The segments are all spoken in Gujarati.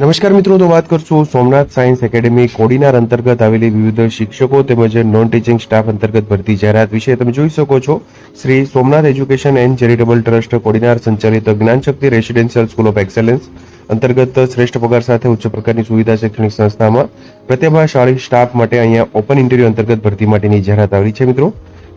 નમસ્કાર મિત્રો, તો વાત કરશું સોમનાથ સાયન્સ એકેડેમી કોડીનાર અંતર્ગત આવેલી વિવિધ શિક્ષકો તેમજ નોન ટીચિંગ સ્ટાફ અંતર્ગત ભરતી જાહેરાત વિશે તમે જોઈ શકો છો. Shri Somnath education and charitable trust Kodinar સંચાલિત Gyanshakti residential school of excellence અંતર્ગત શ્રેષ્ઠ પગાર સાથે ઉચ્ચ પ્રકારની સુવિધા શૈક્ષણિક સંસ્થામાં પ્રતિભાશાળી સ્ટાફ માટે અહીંયા ઓપન ઇન્ટરવ્યુ અંતર્ગત ભરતી માટેની જાહેરાત આવી છે મિત્રો.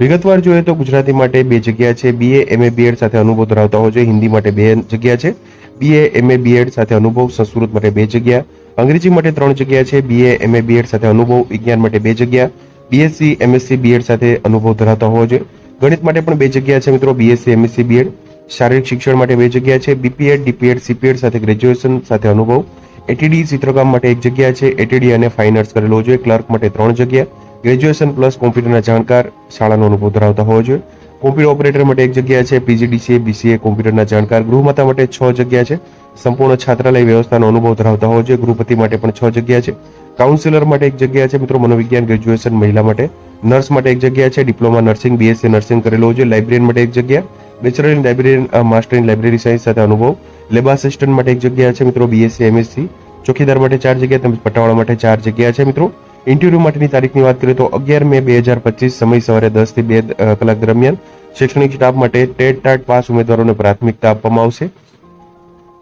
વિગતવાર જોઈએ તો ગુજરાતી માટે બે જગ્યા છે. બીએ એમએ બીએડ સાથે અનુભવ ધરાવતા હોવો જોઈએ હિન્દી માટે બે જગ્યા છે. બીએ એમએ બીએડ સાથે અનુભવ. સંસ્કૃત માટે બે જગ્યા. અંગ્રેજી માટે ત્રણ જગ્યા છે. બીએ એમએ બીએડ સાથે અનુભવ. વિજ્ઞાન માટે બે જગ્યા. બીએસસી એમએસસી બીએડ સાથે અનુભવ ધરાવતા હોવો જોઈએ ગણિત માટે પણ બે જગ્યા છે મિત્રો. બીએસસી એમએસસી બીએડ શારીરિક શિક્ષણ માટે બે જગ્યા છે. બીપીએડ ડીપીએડ સીપીએડ સાથે ગ્રેજ્યુએશન સાથે અનુભવ. એટીડી ચિત્રકામ માટે એક જગ્યા છે. એટીડી અને ફાઇન આર્ટ્સ કરેલો જોઈએ ક્લર્ક માટે ત્રણ જગ્યા. ગ્રેજ્યુએશન પ્લસ કોમ્પ્યુટરના જાણકાર શાળાનો અનુભવ ધરાવતા હોવો જોઈએ. કોમ્પ્યુટર ઓપરેટર માટે એક જગ્યા છે. પીજીડીસીએ બીસીએ કોમ્પ્યુટરના જાણકાર. ગૃહમાતા માટે છ જગ્યા છે. સંપૂર્ણ છાત્રાલય વ્યવસ્થાનો અનુભવ ધરાવતા હોવો જોઈએ. ગૃહપતિ માટે પણ છ જગ્યા છે. કાઉન્સિલર માટે એક જગ્યા છે. મિત્રો, મનોવિજ્ઞાન ગ્રેજ્યુએશન મહિલા માટે. નર્સ માટે એક જગ્યા છે. ડિપ્લોમા નર્સિંગ બીએસસી નર્સિંગ કરેલો જોઈએ લાઇબ્રેરિયન માટે એક જગ્યા. Bachelor in library master in library science સાથે અનુભવ. લેબ આસિસ્ટન્ટ માટે એક જગ્યા છે મિત્રો બીએસસી એમએસસી ચોકીદાર માટે ચાર જગ્યા, તેમજ પટાવાળા માટે ચાર જગ્યા છે મિત્રો. ઇન્ટરવ્યુ માટેની તારીખની વાત કરીએ તો અગિયાર મે બે હજાર પચીસ સમય સવારે દસથી બે કલાક દરમિયાન શૈક્ષણિક સ્ટાફ માટે ટેટ ટાટ પાસ ઉમેદવારોને પ્રાથમિકતા આપવામાં આવશે.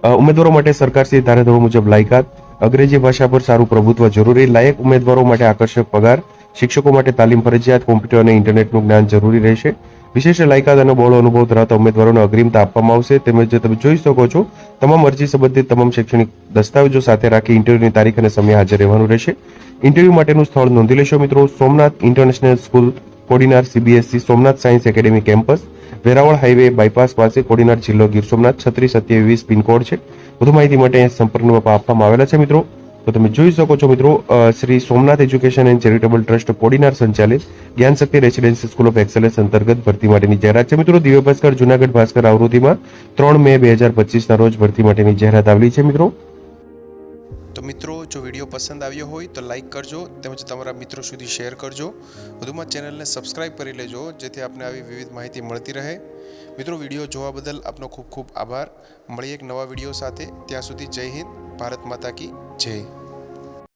ઉમેદવારો માટે સરકારશ્રી ધારાધોરણ મુજબ લાયકાત, અંગ્રેજી ભાષા પર સારું પ્રભુત્વ જરૂરી, લાયક ઉમેદવારો માટે આકર્ષક પગાર, શિક્ષકો માટે તાલીમ ફરજિયાત, કોમ્પ્યુટર અને ઇન્ટરનેટનું જ્ઞાન જરૂરી રહેશે. વિશેષ લાયકાત અને બહોળો અનુભવ ધરાવતા ઉમેદવારોને અગ્રિમતા આપવામાં આવશે. તેમજ તમે જોઈ શકો છો, તમામ અરજી સંબંધિત તમામ શૈક્ષણિક દસ્તાવેજો સાથે રાખી ઇન્ટરવ્યુની તારીખ અને સમય હાજર રહેવાનું રહેશે. ઇન્ટરવ્યુ માટેનું સ્થળ નોંધી લેશો મિત્રો. Somnath international school, Kodinar CBSC Somnath science academy campus, Veraval highway bypass પાસે કોડીનાર જિલ્લો ગીર સોમનાથ, છત્રીસ સત્યાવીસ પિનકોડ છે. વધુ માહિતી માટે સંપર્ક આપવામાં આવેલા છે મિત્રો. તો તમે જોઈ શકો છો મિત્રો Shri Somnath education and charitable trust Kodinar સંચાલિત Gyan Shakti residency school of excellence અંતર્ગત ભરતી માટેની જાહેરાત છે. મિત્રો, દિવ્ય ભાસ્કર, જુનાગઢ ભાસ્કર આવૃત્તિમાં ત્રણ મે બે હજાર પચીસના રોજ ભરતી માટેની જાહેરાત આવેલી છે, મિત્રો. તો મિત્રો, જો વીડિયો પસંદ આવ્યો હોય તો લાઇક કરજો, તેમજ તમારા મિત્રો સુધી શેર કરજો. વધુમાં ચેનલને સબસ્ક્રાઇબ કરી લેજો, જેથી આપને આવી વિવિધ માહિતી મળતી રહે. મિત્રો, વીડિયો જોવા બદલ આપનો ખૂબ ખૂબ આભાર. મળીએ એક નવા વીડિયો સાથે. ત્યાં સુધી જય હિન્દ. ભારત માતા કી જય.